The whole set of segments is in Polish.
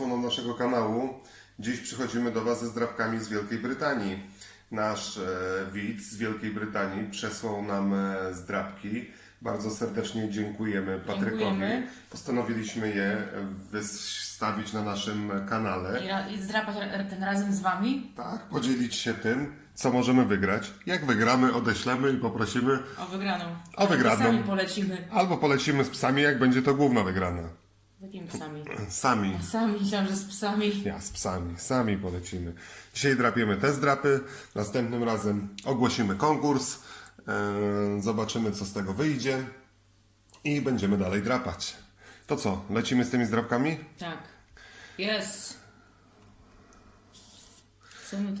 odsłoną naszego kanału. Dziś przychodzimy do Was ze zdrabkami z Wielkiej Brytanii. Nasz e, widz z Wielkiej Brytanii przesłał nam e, zdrabki. Bardzo serdecznie dziękujemy Patrykowi. Dziękujemy. Postanowiliśmy je wystawić na naszym kanale. I, ra- i zdrapać ra- ten razem z wami Tak, podzielić się tym, co możemy wygrać. Jak wygramy, odeślemy i poprosimy, o wygraną. O wygraną. Sami polecimy. albo polecimy z psami, jak będzie to główna wygrana. Z jakimi psami? Sami. Sami, myślałam, że z psami. Ja z psami, sami polecimy. Dzisiaj drapiemy te zdrapy, następnym razem ogłosimy konkurs, e, zobaczymy co z tego wyjdzie i będziemy dalej drapać. To co, lecimy z tymi zdrapkami? Tak. Jest.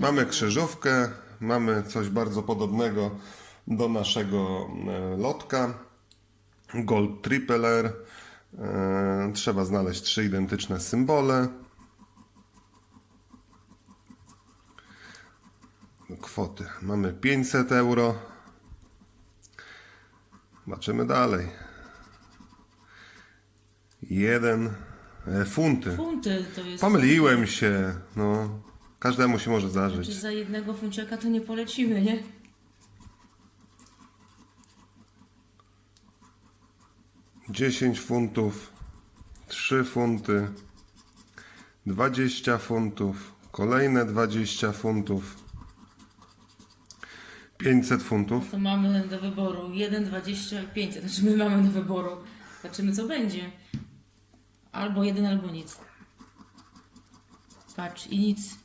Mamy krzyżówkę, mamy coś bardzo podobnego do naszego e, lotka. Gold Tripler. E, Trzeba znaleźć trzy identyczne symbole. Kwoty. Mamy 500 euro. Zobaczymy dalej. Jeden e, funty. Funty to jest. Pomyliłem się. No, każdemu się może Czy zdarzyć. za jednego funciaka to nie polecimy, nie? Dziesięć funtów, trzy funty, dwadzieścia funtów, kolejne dwadzieścia funtów, pięćset funtów. To mamy do wyboru 1, 20 i 500. Znaczy my mamy do wyboru. Zobaczymy co będzie. Albo jeden, albo nic. Patrz i nic.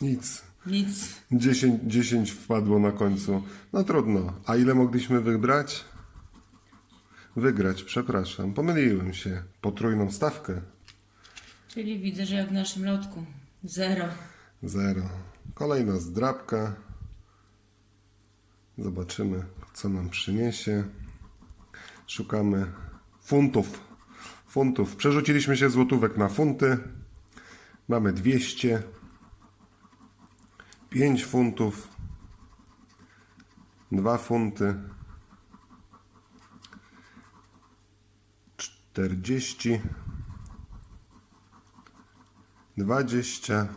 Nic. Nic. 10, 10 wpadło na końcu. No trudno. A ile mogliśmy wybrać? Wygrać, przepraszam. Pomyliłem się. Potrójną stawkę. Czyli widzę, że jak w naszym lotku. Zero. Zero. Kolejna zdrabka. Zobaczymy, co nam przyniesie. Szukamy funtów. Funtów. Przerzuciliśmy się złotówek na funty. Mamy 200. 5 funtów. 2 funty. 40. 20.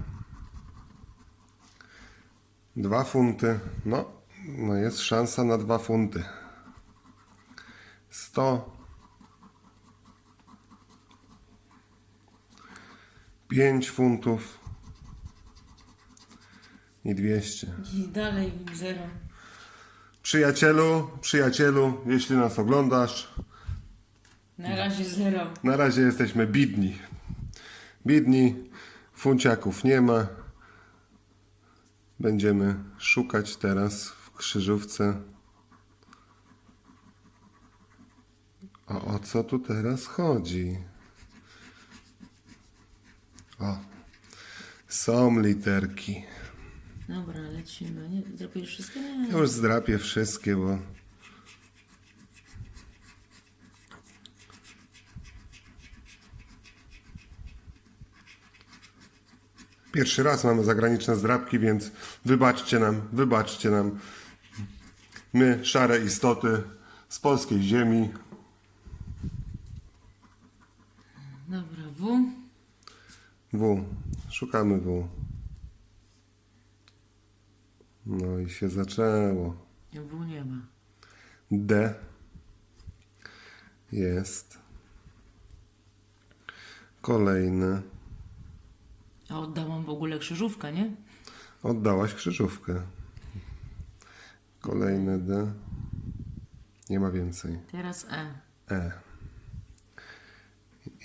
Dwa funty. No, no jest szansa na dwa funty. Sto. Pięć funtów. I dwieście. I dalej zero. Przyjacielu, przyjacielu, jeśli nas oglądasz, Na razie zero. na razie jesteśmy bidni. Bidni, funciaków nie ma. Będziemy szukać teraz w krzyżówce. A o co tu teraz chodzi? O, są literki. Dobra, lecimy. Nie, zrobisz wszystko? Nie. Ja już zdrapię wszystkie, bo. Pierwszy raz mamy zagraniczne zdrapki, więc wybaczcie nam, wybaczcie nam. My, szare istoty z polskiej ziemi. Dobra, W. W. Szukamy W. No i się zaczęło. W nie ma. D jest kolejny. A oddałam w ogóle krzyżówkę, nie? Oddałaś krzyżówkę. Kolejny D. Nie ma więcej. Teraz E. E.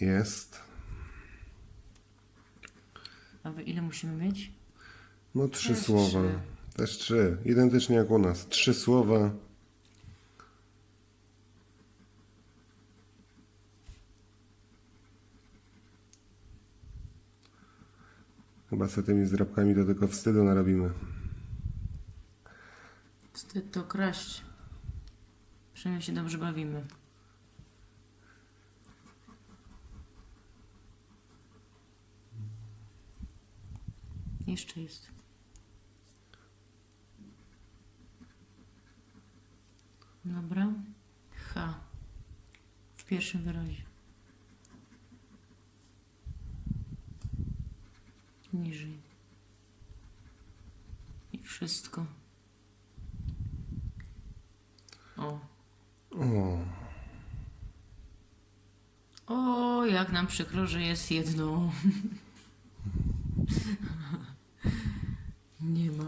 Jest. A wy ile musimy mieć? No trzy Też słowa. trzy. Też trzy. Identycznie jak u nas. Trzy słowa. Chyba z tymi zdrabkami to tylko wstydu narobimy. Wstyd to kraść. Przynajmniej się dobrze bawimy. Jeszcze jest. Dobra. H. W pierwszym wyrazie. Niżej. I wszystko. O. O, O, jak nam przykro, że jest jedno. Nie ma.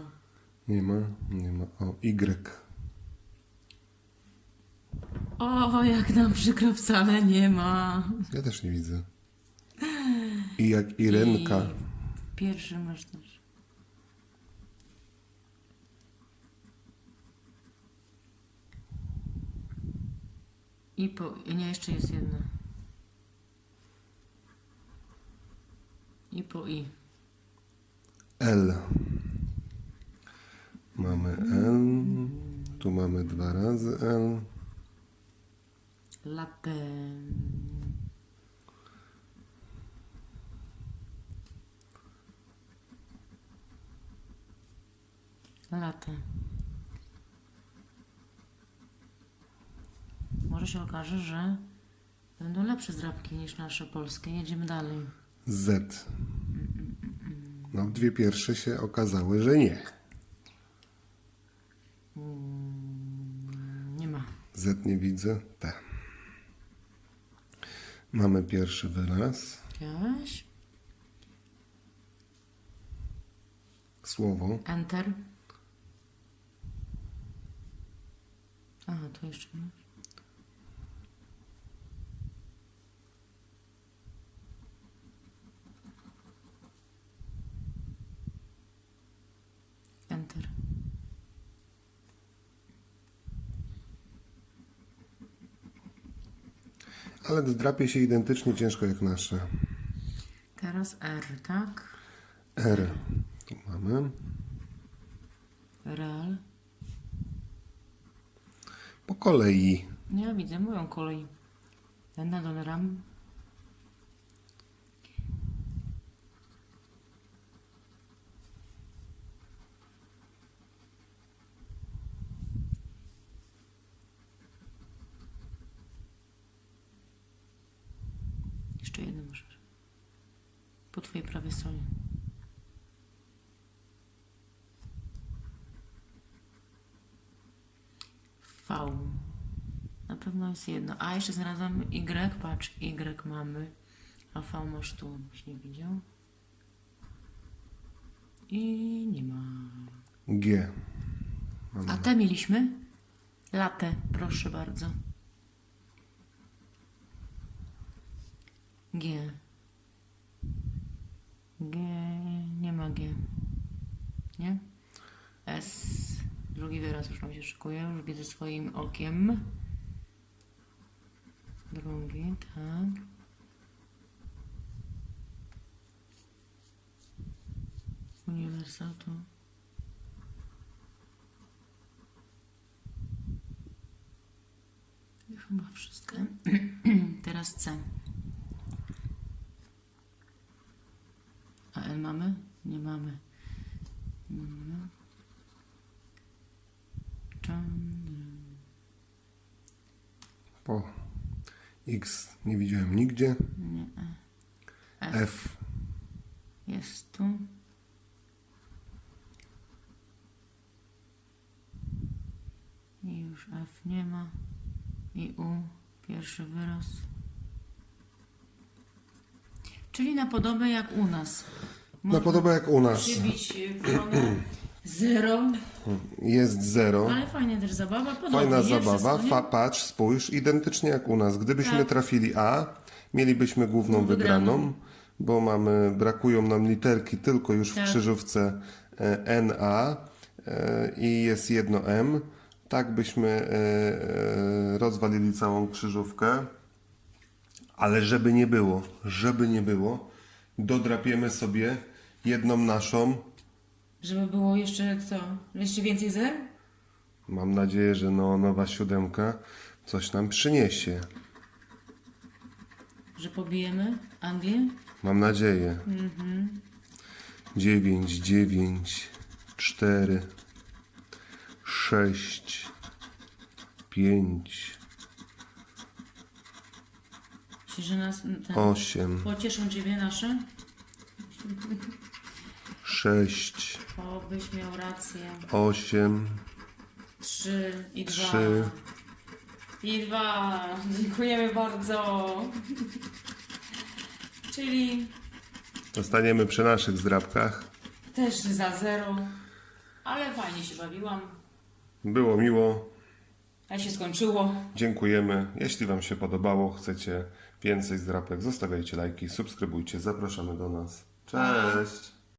nie ma, nie ma. O, Y. O, jak nam przykro, wcale nie ma. Ja też nie widzę. I jak Irenka. I pierwszy masz też. I po... Nie, jeszcze jest jedna. I po i. L. Mamy L. Tu mamy dwa razy L. Latem. Latem. Może się okaże, że będą lepsze zdrabki niż nasze polskie. Jedziemy dalej. Z. No, dwie pierwsze się okazały, że nie. Nie ma. Z nie widzę. T. Mamy pierwszy wyraz. Widziałeś? Słowo. Enter. Aha, to jeszcze masz. Enter. Ale drapie się identycznie ciężko jak nasze. Teraz R, tak? R. Tu mamy. Real. Po kolei. No ja widzę moją kolej. Lena Doneram. Jeszcze jedno możesz. Po twojej prawej stronie. V. Na pewno jest jedno. A jeszcze znalazłam Y, patrz, Y mamy. A V masz tu, byś nie widział. I nie ma. G. A te mieliśmy? Latę, proszę bardzo. G. G. Nie ma G. Nie? S. Drugi wyraz już nam się szykuje. Już widzę swoim okiem. Drugi, tak. Już chyba wszystko. Teraz C. L mamy? Nie mamy. Po. X nie widziałem nigdzie. Nie. F. F. Jest tu. I już F nie ma. I U. Pierwszy wyraz. Czyli na podobę jak u nas. No podoba jak u nas. Przybić koronę zero. Jest zero. Ale fajna też zabawa. Podobnie, Fajna nie? zabawa. Wszystko, nie? Fa, patrz, spójrz, identycznie jak u nas. Gdybyśmy Tak. trafili A, mielibyśmy główną wygraną. wygraną, bo mamy, brakują nam literki tylko już w Tak. krzyżówce e, NA e, i jest jedno M. Tak byśmy e, e, rozwalili całą krzyżówkę. Ale żeby nie było, żeby nie było, dodrapiemy sobie jedną naszą. Żeby było jeszcze kto? Jeszcze więcej zer? Mam nadzieję, że no, nowa siódemka coś nam przyniesie. Że pobijemy Anglię? Mam nadzieję. Dziewięć, dziewięć, cztery, sześć, pięć, Myślisz, że nas ten, osiem, pocieszą Ciebie nasze? sześć, Obyś miał rację. osiem, Trzy i dwa. Trzy. I dwa. Dziękujemy bardzo. Czyli Zostaniemy przy naszych zdrabkach. też za zero. Ale fajnie się bawiłam. Było miło. A się skończyło. Dziękujemy. Jeśli Wam się podobało, chcecie więcej zdrapek, zostawiajcie lajki, subskrybujcie. Zapraszamy do nas. Cześć!